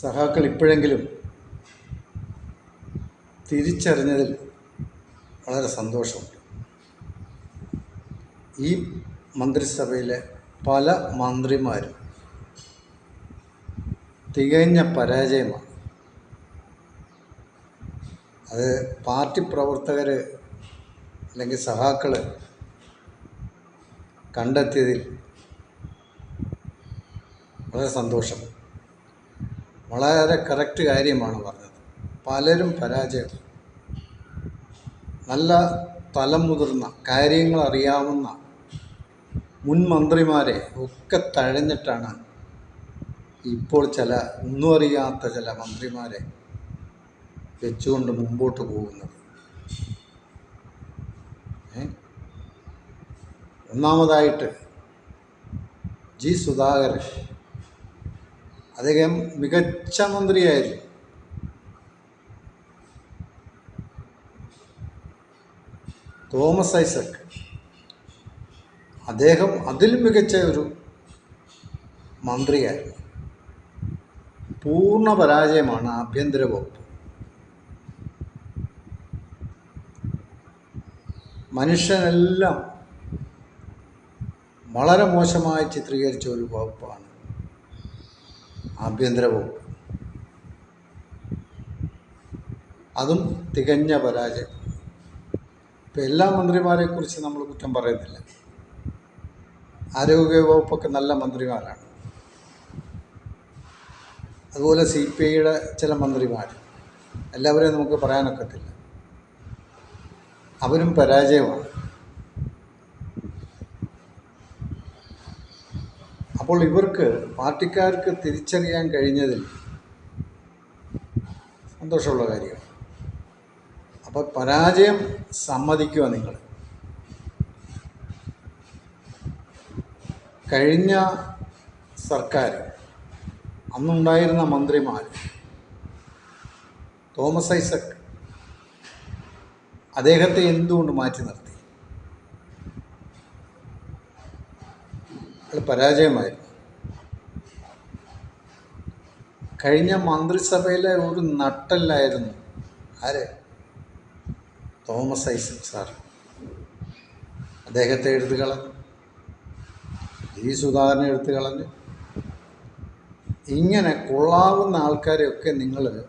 സഹാക്കൾ ഇപ്പോഴെങ്കിലും തിരിച്ചറിഞ്ഞതിൽ വളരെ സന്തോഷമുണ്ട്. ഈ മന്ത്രിസഭയിലെ പല മന്ത്രിമാരും തികഞ്ഞ പരാജയമാണ്. അത് പാർട്ടി പ്രവർത്തകർ അല്ലെങ്കിൽ സഹാക്കൾ കണ്ടെത്തിയതിൽ വളരെ സന്തോഷം. വളരെ കറക്റ്റ് കാര്യമാണ് പറഞ്ഞത്. പലരും പരാജയം. നല്ല തലം മുതിർന്ന കാര്യങ്ങൾ അറിയാവുന്ന മുൻ മന്ത്രിമാരെ ഒക്കെ തഴഞ്ഞിട്ടാണ് ഇപ്പോൾ ചില ഒന്നും അറിയാത്ത ചില മന്ത്രിമാരെ വെച്ചുകൊണ്ട് മുമ്പോട്ട് പോകുന്നത്. ഒന്നാമതായിട്ട് ജി സുധാകരൻ. അദ്ദേഹം മികച്ച മന്ത്രിയായിരുന്നു. തോമസ് ഐസക്. അദ്ദേഹം അതിൽ മികച്ച ഒരു മന്ത്രിയായിരുന്നു. പൂർണ പരാജയമാണ് ആഭ്യന്തര വകുപ്പ്. മനുഷ്യനെല്ലാം വളരെ മോശമായി ചിത്രീകരിച്ച ഒരു വകുപ്പാണ് ആഭ്യന്തര വകുപ്പ് അതും തികഞ്ഞ പരാജയം. ഇപ്പം എല്ലാ മന്ത്രിമാരെക്കുറിച്ച് നമ്മൾ കുറ്റം പറയുന്നില്ല. ആരോഗ്യ വകുപ്പൊക്കെ നല്ല മന്ത്രിമാരാണ്. അതുപോലെ സി പി ഐയുടെ ചില മന്ത്രിമാർ എല്ലാവരെയും നമുക്ക് പറയാനൊക്കത്തില്ല. അവരും പരാജയമാണ്. അപ്പോൾ ഇവർക്ക് പാർട്ടിക്കാർക്ക് തിരിച്ചറിയാൻ കഴിഞ്ഞതിൽ സന്തോഷമുള്ള കാര്യമാണ് അപ്പോൾ പരാജയം സമ്മതിക്കുക നിങ്ങൾ. കഴിഞ്ഞ സർക്കാർ അന്നുണ്ടായിരുന്ന മന്ത്രിമാർ തോമസ് ഐസക് അദ്ദേഹത്തെ എന്തുകൊണ്ട് മാറ്റി നിർത്തി? അത് പരാജയമായിരുന്നു. കഴിഞ്ഞ മന്ത്രിസഭയിലെ ഒരു നട്ടല്ലായിരുന്നു. ആര്? തോമസ് ഐസക് സാർ അദ്ദേഹത്തെ എടുത്തു കളഞ്ഞു. ഈ സുധാകരനെ എടുത്തു കളഞ്ഞു. ഇങ്ങനെ കൊള്ളാവുന്ന ആൾക്കാരെയൊക്കെ നിങ്ങൾ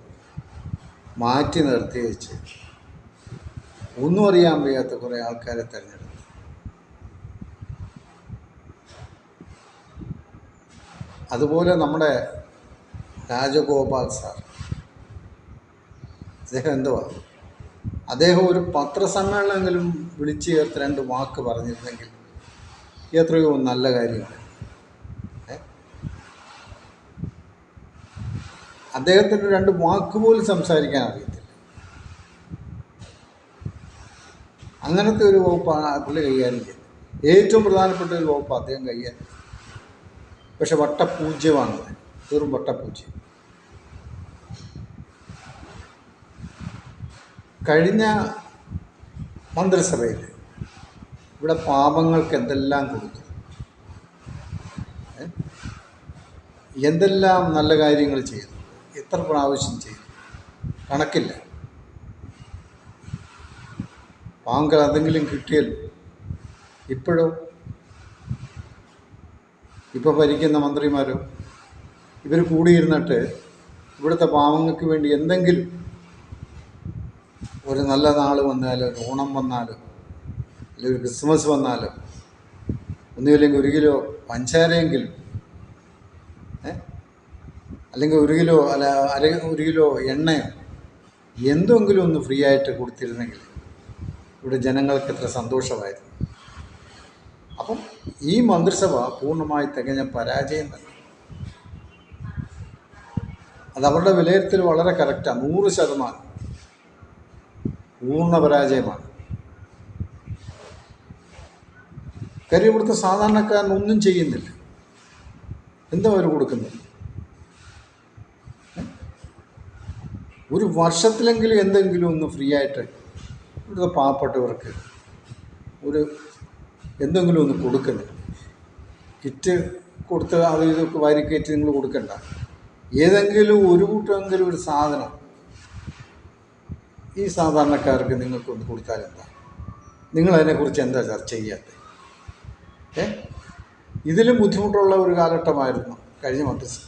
മാറ്റി നിർത്തി വെച്ച്. ഒന്നും അറിയാൻ വയ്യാത്ത കുറേ ആൾക്കാരെ തിരഞ്ഞെടുത്തു. അതുപോലെ നമ്മുടെ രാജഗോപാൽ സാർ. അദ്ദേഹം എന്തുവാ? അദ്ദേഹം ഒരു പത്രസമ്മേളനമെങ്കിലും വിളിച്ചു ചേർത്ത് രണ്ട് വാക്ക് പറഞ്ഞിരുന്നെങ്കിൽ എത്രയോ നല്ല കാര്യമാണ് അദ്ദേഹത്തിന് രണ്ട് വാക്ക് പോലും സംസാരിക്കാൻ അറിയത്തില്ല. അങ്ങനത്തെ ഒരു വകുപ്പാണ് പുള്ളി കൈകാര്യം ചെയ്യുന്നത്. ഏറ്റവും പ്രധാനപ്പെട്ട ഒരു വകുപ്പ് അദ്ദേഹം കൈകാര്യം. പക്ഷെ വട്ടപൂജ്യമാണ്. വെറും വട്ടപൂജ്യം. കഴിഞ്ഞ മന്ത്രിസഭയിൽ ഇവിടെ പാപങ്ങൾക്ക് എന്തെല്ലാം കൊടുത്തു? എന്തെല്ലാം നല്ല കാര്യങ്ങൾ ചെയ്തു? എത്ര പ്രാവശ്യം ചെയ്തു? കണക്കില്ല. പാങ്കൾ എന്തെങ്കിലും കിട്ടിയല്ലോ ഇപ്പോഴോ? ഇപ്പോൾ ഭരിക്കുന്ന മന്ത്രിമാരോ ഇവർ കൂടിയിരുന്നിട്ട് ഇവിടുത്തെ പാവങ്ങൾക്ക് വേണ്ടി എന്തെങ്കിലും ഒരു നല്ല നാൾ വന്നാലോ ഒരു ഓണം വന്നാലോ അല്ലെങ്കിൽ ഒരു ക്രിസ്മസ് വന്നാലോ ഒന്നുമില്ലെങ്കിൽ ഒരു കിലോ പഞ്ചാരയെങ്കിലും അല്ലെങ്കിൽ ഒരു കിലോ അല്ല അര ഒരു കിലോ എണ്ണയോ എന്തെങ്കിലും ഒന്ന് ഫ്രീ ആയിട്ട് കൊടുത്തിരുന്നെങ്കിൽ ഇവിടെ ജനങ്ങൾക്ക് എത്ര സന്തോഷമായിരുന്നു. അപ്പം ഈ മന്ത്രിസഭ പൂർണമായി തികഞ്ഞ പരാജയം തന്നെ. അത് അവരുടെ വിലയിരുത്തൽ വളരെ കറക്റ്റാണ് നൂറ് ശതമാനം. പൂർണ പരാജയമാണ്. കാര്യം ഇവിടുത്തെ സാധാരണക്കാരൻ ഒന്നും ചെയ്യുന്നില്ല. എന്താ അവർ കൊടുക്കുന്നത്? ഒരു വർഷത്തിലെങ്കിലും എന്തെങ്കിലും ഒന്ന് ഫ്രീ ആയിട്ട് ഇവിടുത്തെ പാവപ്പെട്ടവർക്ക് ഒരു എന്തെങ്കിലും ഒന്ന് കൊടുക്കണേ കിറ്റ് കൊടുത്ത് അത് ഇതൊക്കെ വാരിക്കയറ്റി നിങ്ങൾ കൊടുക്കണ്ട. ഏതെങ്കിലും ഒരു കൂട്ടമെങ്കിലും ഒരു സാധനം ഈ സാധാരണക്കാർക്ക് നിങ്ങൾക്കൊന്ന് കൊടുത്താൽ എന്താ? നിങ്ങൾ അതിനെക്കുറിച്ച് എന്താ ചർച്ച ചെയ്യാത്തത് ഏ? ഇതിലും ബുദ്ധിമുട്ടുള്ള ഒരു കാലഘട്ടമായിരുന്നു കഴിഞ്ഞ മന്ത്രിസഭ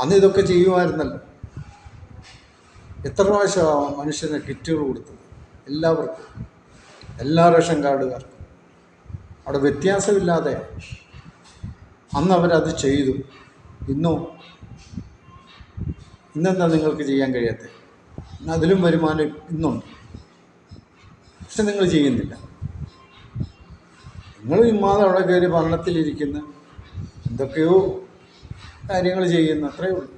അന്ന് ഇതൊക്കെ ചെയ്യുമായിരുന്നല്ലോ. എത്ര പ്രാവശ്യമാണ് മനുഷ്യന് കിറ്റുകൾ കൊടുത്തത്? എല്ലാവർക്കും. എല്ലാ റേഷൻ കാർഡുകാർക്കും. അവിടെ വ്യത്യാസമില്ലാതെ അന്ന് അവരത് ചെയ്തു. ഇന്നും ഇന്നെന്താ നിങ്ങൾക്ക് ചെയ്യാൻ കഴിയാത്തത് ഇന്ന് അതിലും വരുമാനം ഇന്നുണ്ട്. പക്ഷെ നിങ്ങൾ ചെയ്യുന്നില്ല. നിങ്ങൾ ഇമ്മാതെ അവിടെ കയറി ഭരണത്തിലിരിക്കുന്ന. എന്തൊക്കെയോ കാര്യങ്ങൾ ചെയ്യുന്ന അത്രയേ ഉള്ളൂ.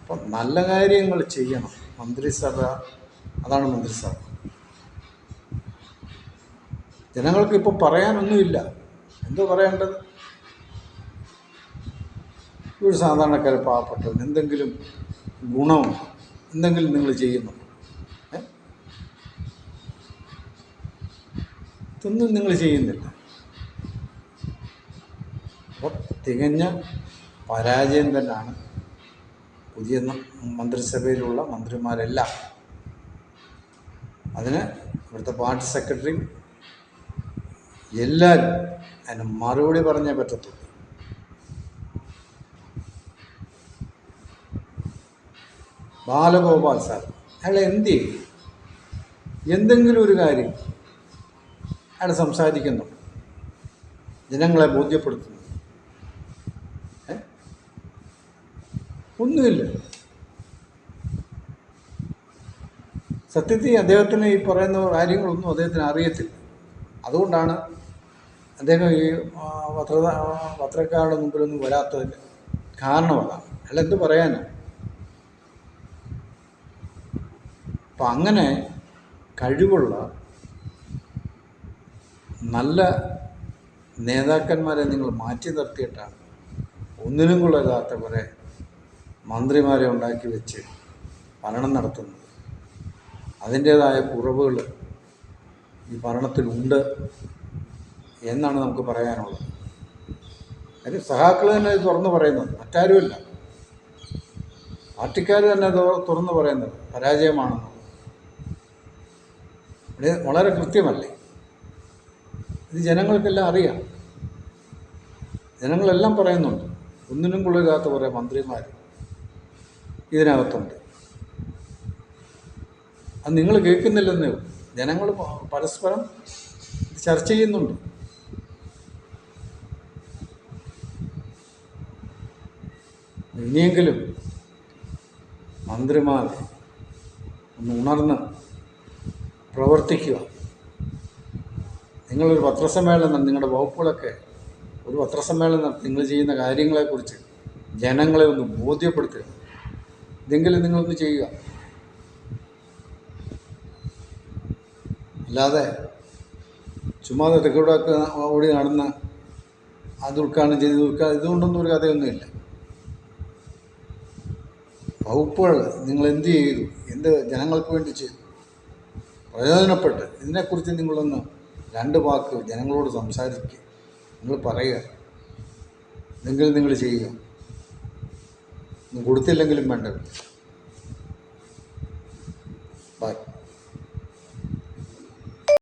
അപ്പം നല്ല കാര്യങ്ങൾ ചെയ്യണം. മന്ത്രിസഭ അതാണ് മന്ത്രിസഭ. ജനങ്ങൾക്ക് ഇപ്പോൾ പറയാനൊന്നുമില്ല എന്തോ പറയേണ്ടത്? ഒരു സാധാരണക്കാരെ പാവപ്പെട്ടവൻ എന്തെങ്കിലും ഗുണവും എന്തെങ്കിലും നിങ്ങൾ ചെയ്യുന്നു? ഇതൊന്നും നിങ്ങൾ ചെയ്യുന്നില്ല. അപ്പോൾ തികഞ്ഞ പരാജയം തന്നെയാണ് പുതിയ മന്ത്രിസഭയിലുള്ള മന്ത്രിമാരെല്ലാം. അതിന് ഇവിടുത്തെ പാർട്ടി സെക്രട്ടറി എല്ലാവരും അതിന് മറുപടി പറഞ്ഞേ പറ്റത്തുള്ളൂ. ബാലഗോപാൽ സാർ അയാൾ എന്ത് ചെയ്യും? എന്തെങ്കിലും ഒരു കാര്യം അയാൾ സംസാരിക്കുന്നു. ജനങ്ങളെ ബോധ്യപ്പെടുത്തുന്നു. ഒന്നുമില്ല. സത്യത്തിൽ അദ്ദേഹത്തിന് ഈ പറയുന്ന കാര്യങ്ങളൊന്നും അദ്ദേഹത്തിന് അറിയത്തില്ല. അതുകൊണ്ടാണ് അദ്ദേഹം ഈ പത്ര പത്രക്കാരുടെ മുമ്പിലൊന്നും വരാത്തതിന് കാരണം അതാണ്. അല്ല എന്ത് പറയാനാണ് അപ്പം അങ്ങനെ കഴിവുള്ള നല്ല നേതാക്കന്മാരെ നിങ്ങൾ മാറ്റി നിർത്തിയിട്ടാണ് ഒന്നിനും കൊള്ളരുതാത്ത കുറേ മന്ത്രിമാരെ ഉണ്ടാക്കി വെച്ച് ഭരണം നടത്തുന്നത്. അതിന്റേതായ കുറവുകൾ ഈ ഭരണത്തിലുണ്ട്. എന്നാണ് നമുക്ക് പറയാനുള്ളത്. അതിന് സഹാക്കൾ തന്നെ ഇത് തുറന്നു പറയുന്നത്. മറ്റാരുമില്ല. പാർട്ടിക്കാർ തന്നെ തുറന്നു പറയുന്നത്. പരാജയമാണെന്ന്. ഇത് വളരെ കൃത്യമല്ലേ? ഇത് ജനങ്ങൾക്കെല്ലാം അറിയാം. ജനങ്ങളെല്ലാം പറയുന്നുണ്ട്. ഒന്നിനും കൊള്ളില്ലാത്ത കുറേ മന്ത്രിമാർ ഇതിനകത്തുണ്ട്. അത് നിങ്ങൾ കേൾക്കുന്നില്ലെന്നേ ജനങ്ങൾ പരസ്പരം ചർച്ച ചെയ്യുന്നുണ്ട്. ഇനിയെങ്കിലും മന്ത്രിമാർ ഒന്ന് ഉണർന്ന് പ്രവർത്തിക്കുക. നിങ്ങളൊരു പത്രസമ്മേളനം നിങ്ങളുടെ വകുപ്പുകളൊക്കെ ഒരു പത്രസമ്മേളനം നിങ്ങൾ ചെയ്യുന്ന കാര്യങ്ങളെക്കുറിച്ച് ജനങ്ങളെ ഒന്ന് ബോധ്യപ്പെടുത്തുക. ഇതെങ്കിലും നിങ്ങളൊന്ന് ചെയ്യുക. അല്ലാതെ ചുമ്മാതെ തെക്കൂടെ ഓടി നടന്ന് അത് ഉദ്ഘാടനം ചെയ്ത് ഉദ്ഘാടനം ഇതുകൊണ്ടൊന്നും ഒരു കഥയൊന്നുമില്ല. വകുപ്പുകൾ നിങ്ങൾ എന്ത് ചെയ്തു? എന്ത് ജനങ്ങൾക്ക് വേണ്ടി ചെയ്തു? പ്രയോജനപ്പെട്ട് ഇതിനെക്കുറിച്ച് നിങ്ങളൊന്ന് രണ്ട് വാക്ക് ജനങ്ങളോട് സംസാരിക്കുക. നിങ്ങൾ പറയുക. എന്തെങ്കിലും നിങ്ങൾ ചെയ്യുക. കൊടുത്തില്ലെങ്കിലും വേണ്ട.